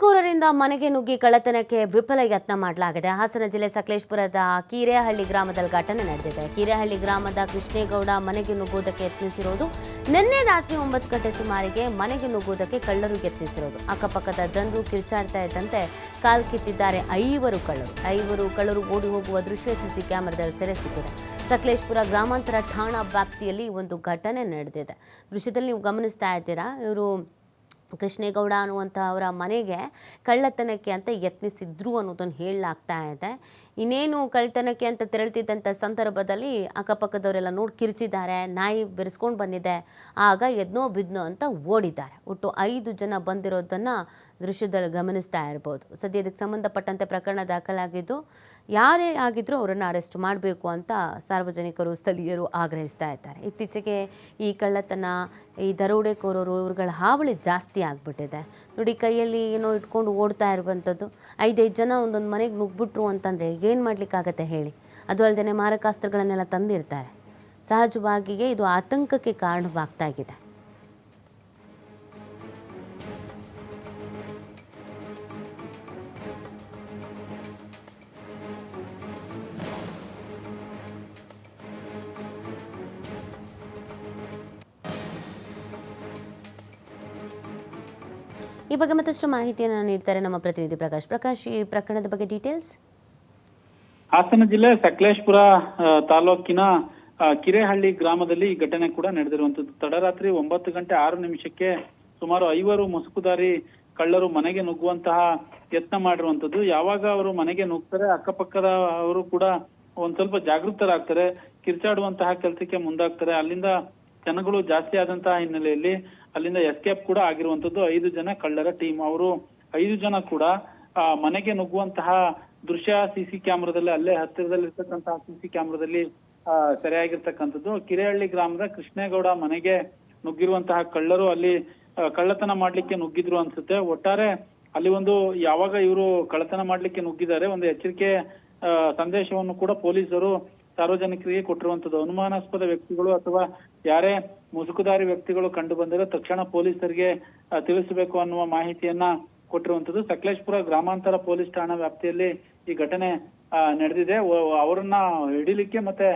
ಕೂರರಿಂದ ಮನೆಗೆ ನುಗ್ಗಿ ಕಳ್ಳತನಕ್ಕೆ ವಿಫಲ ಯತ್ನ ಮಾಡಲಾಗಿದೆ. ಹಾಸನ ಜಿಲ್ಲೆ ಸಕಲೇಶ್ಪುರದ ಕೀರೆಹಳ್ಳಿ ಗ್ರಾಮದಲ್ಲಿ ಘಟನೆ ನಡೆದಿದೆ. ಕೀರೆಹಳ್ಳಿ ಗ್ರಾಮದ ಕೃಷ್ಣೇಗೌಡ ಮನೆಗೆ ನುಗ್ಗುವುದಕ್ಕೆ ಯತ್ನಿಸಿರೋದು. ನಿನ್ನೆ ರಾತ್ರಿ ಒಂಬತ್ತು ಗಂಟೆ ಸುಮಾರಿಗೆ ಮನೆಗೆ ನುಗ್ಗುವುದಕ್ಕೆ ಕಳ್ಳರು ಯತ್ನಿಸಿರೋದು. ಅಕ್ಕಪಕ್ಕದ ಜನರು ಕಿರ್ಚಾಡ್ತಾ ಇದ್ದಂತೆ ಕಾಲ್ ಕಿತ್ತಿದ್ದಾರೆ ಐವರು ಕಳ್ಳರು. ಐವರು ಕಳ್ಳರು ಓಡಿ ಹೋಗುವ ದೃಶ್ಯ ಸಿಸಿ ಕ್ಯಾಮೆರಾದಲ್ಲಿ ಸೆರೆ ಸಿಕ್ಕಿದೆ. ಸಕಲೇಶ್ಪುರ ಗ್ರಾಮಾಂತರ ಠಾಣಾ ವ್ಯಾಪ್ತಿಯಲ್ಲಿ ಒಂದು ಘಟನೆ ನಡೆದಿದೆ. ದೃಶ್ಯದಲ್ಲಿ ನೀವು ಗಮನಿಸ್ತಾ ಇದ್ದೀರಾ, ಇವರು ಕೃಷ್ಣೇಗೌಡ ಅನ್ನುವಂಥ ಅವರ ಮನೆಗೆ ಕಳ್ಳತನಕ್ಕೆ ಅಂತ ಯತ್ನಿಸಿದ್ರು ಅನ್ನೋದನ್ನು ಹೇಳಲಾಗ್ತಾ ಇದೆ. ಇನ್ನೇನು ಕಳ್ಳತನಕ್ಕೆ ಅಂತ ತೆರಳ್ತಿದ್ದಂಥ ಸಂದರ್ಭದಲ್ಲಿ ಅಕ್ಕಪಕ್ಕದವರೆಲ್ಲ ನೋಡಿ ಕಿರ್ಚಿದ್ದಾರೆ, ನಾಯಿ ಬೆರೆಸ್ಕೊಂಡು ಬಂದಿದೆ, ಆಗ ಎದ್ನೋ ಬಿದ್ನೋ ಅಂತ ಓಡಿದ್ದಾರೆ. ಒಟ್ಟು ಐದು ಜನ ಬಂದಿರೋದನ್ನು ದೃಶ್ಯದಲ್ಲಿ ಗಮನಿಸ್ತಾ ಇರ್ಬೋದು. ಸದ್ಯ ಇದಕ್ಕೆ ಸಂಬಂಧಪಟ್ಟಂತೆ ಪ್ರಕರಣ ದಾಖಲಾಗಿದ್ದು, ಯಾರೇ ಆಗಿದ್ರೂ ಅವರನ್ನು ಅರೆಸ್ಟ್ ಮಾಡಬೇಕು ಅಂತ ಸಾರ್ವಜನಿಕರು, ಸ್ಥಳೀಯರು ಆಗ್ರಹಿಸ್ತಾ ಇದ್ದಾರೆ. ಇತ್ತೀಚೆಗೆ ಈ ಕಳ್ಳತನ, ಈ ದರೋಡೆಕೋರರು, ಇವ್ರುಗಳ ಹಾವಳಿ ಜಾಸ್ತಿ ಆಗಿಬಿಟ್ಟಿದೆ. ನೋಡಿ, ಕೈಯಲ್ಲಿ ಏನೋ ಇಟ್ಕೊಂಡು ಓಡ್ತಾ ಇರುವಂಥದ್ದು. ಐದೈದು ಜನ ಒಂದೊಂದು ಮನೆಗೆ ನುಗ್ಬಿಟ್ರು ಅಂತಂದರೆ ಏನು ಮಾಡಲಿಕ್ಕಾಗತ್ತೆ ಹೇಳಿ? ಅದು ಅಲ್ಲದೆ ಮಾರಕಾಸ್ತ್ರಗಳನ್ನೆಲ್ಲ ತಂದಿರ್ತಾರೆ. ಸಹಜವಾಗಿಯೇ ಇದು ಆತಂಕಕ್ಕೆ ಕಾರಣವಾಗ್ತಾ ಇದೆ ಈ ಬಗ್ಗೆ ಮತ್ತಷ್ಟು ಮಾಹಿತಿಯನ್ನು ನೀಡ್ತಾರೆ ನಮ್ಮ ಪ್ರತಿನಿಧಿ ಪ್ರಕಾಶ್. ಪ್ರಕಾಶ್, ಈ ಪ್ರಕರಣದ ಬಗ್ಗೆ ಡೀಟೇಲ್ಸ್ ಹಾಸನ ಜಿಲ್ಲೆ ಸಕಲೇಶ್ಪುರ ತಾಲೂಕಿನ ಕಿರೇಹಳ್ಳಿ ಗ್ರಾಮದಲ್ಲಿ ಈ ಘಟನೆ ಕೂಡ ನಡೆದಿರುವಂತದ್ದು. ತಡರಾತ್ರಿ ಒಂಬತ್ತು ಗಂಟೆ ಆರು ನಿಮಿಷಕ್ಕೆ ಸುಮಾರು ಐವರು ಮುಸುಕುದಾರಿ ಕಳ್ಳರು ಮನೆಗೆ ನುಗ್ಗುವಂತಹ ಯತ್ನ ಮಾಡಿರುವಂತದ್ದು. ಯಾವಾಗ ಅವರು ಮನೆಗೆ ನುಗ್ತಾರೆ, ಅಕ್ಕಪಕ್ಕದ ಅವರು ಕೂಡ ಒಂದ್ ಸ್ವಲ್ಪ ಜಾಗೃತರಾಗ್ತಾರೆ, ಕಿರ್ಚಾಡುವಂತಹ ಕೆಲಸಕ್ಕೆ ಮುಂದಾಗ್ತಾರೆ. ಅಲ್ಲಿಂದ ಜನಗಳು ಜಾಸ್ತಿ ಆದಂತಹ ಹಿನ್ನೆಲೆಯಲ್ಲಿ ಅಲ್ಲಿಂದ ಎಸ್ಕೇಪ್ ಕೂಡ ಆಗಿರುವಂತದ್ದು ಐದು ಜನ ಕಳ್ಳರ ಟೀಮ್ ಅವರು ಐದು ಜನ ಕೂಡ ಮನೆಗೆ ನುಗ್ಗುವಂತಹ ದೃಶ್ಯ ಸಿಸಿ ಕ್ಯಾಮ್ರಾದಲ್ಲಿ, ಅಲ್ಲೇ ಹತ್ತಿರದಲ್ಲಿರ್ತಕ್ಕಂತಹ ಸಿಸಿ ಕ್ಯಾಮ್ರಾದಲ್ಲಿ ಸೆರೆಯಾಗಿರ್ತಕ್ಕಂಥದ್ದು. ಕಿರೆಹಳ್ಳಿ ಗ್ರಾಮದ ಕೃಷ್ಣೇಗೌಡ ಮನೆಗೆ ನುಗ್ಗಿರುವಂತಹ ಕಳ್ಳರು ಅಲ್ಲಿ ಕಳ್ಳತನ ಮಾಡ್ಲಿಕ್ಕೆ ನುಗ್ಗಿದ್ರು ಅನ್ಸುತ್ತೆ. ಒಟ್ಟಾರೆ ಅಲ್ಲಿ ಒಂದು, ಯಾವಾಗ ಇವರು ಕಳ್ಳತನ ಮಾಡ್ಲಿಕ್ಕೆ ನುಗ್ಗಿದ್ದಾರೆ, ಒಂದು ಎಚ್ಚರಿಕೆ ಸಂದೇಶವನ್ನು ಕೂಡ ಪೊಲೀಸರು ಸಾರ್ವಜನಿಕರಿಗೆ ಕೊಟ್ಟಿರುವಂತದ್ದು ಅನುಮಾನಾಸ್ಪದ ವ್ಯಕ್ತಿಗಳು ಅಥವಾ ಯಾರೇ ಮುಸುಕುದಾರಿ ವ್ಯಕ್ತಿಗಳು ಕಂಡು ಬಂದರೆ ತಕ್ಷಣ ಪೊಲೀಸರಿಗೆ ತಿಳಿಸಬೇಕು ಅನ್ನುವ ಮಾಹಿತಿಯನ್ನ ಕೊಟ್ಟಿರುವಂತದ್ದು. ಸಕಲೇಶ್ಪುರ ಗ್ರಾಮಾಂತರ ಪೊಲೀಸ್ ಠಾಣಾ ವ್ಯಾಪ್ತಿಯಲ್ಲಿ ಈ ಘಟನೆ ನಡೆದಿದೆ. ಅವರನ್ನ ಹಿಡಿಲಿಕ್ಕೆ ಮತ್ತೆ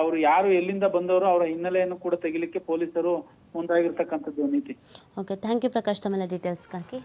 ಅವರು ಯಾರು ಎಲ್ಲಿಂದ ಬಂದವರು ಅವರ ಹಿನ್ನೆಲೆಯನ್ನು ಕೂಡ ತೆಗಿಲಿಕ್ಕೆ ಪೊಲೀಸರು ಮುಂದಾಗಿರ್ತಕ್ಕಂಥದ್ದು ನೀತಿ. Okay thank you Prakash. ತಮ್ಮೆಲ್ಲ ಡೀಟೇಲ್ಸ್ಗಾಗಿ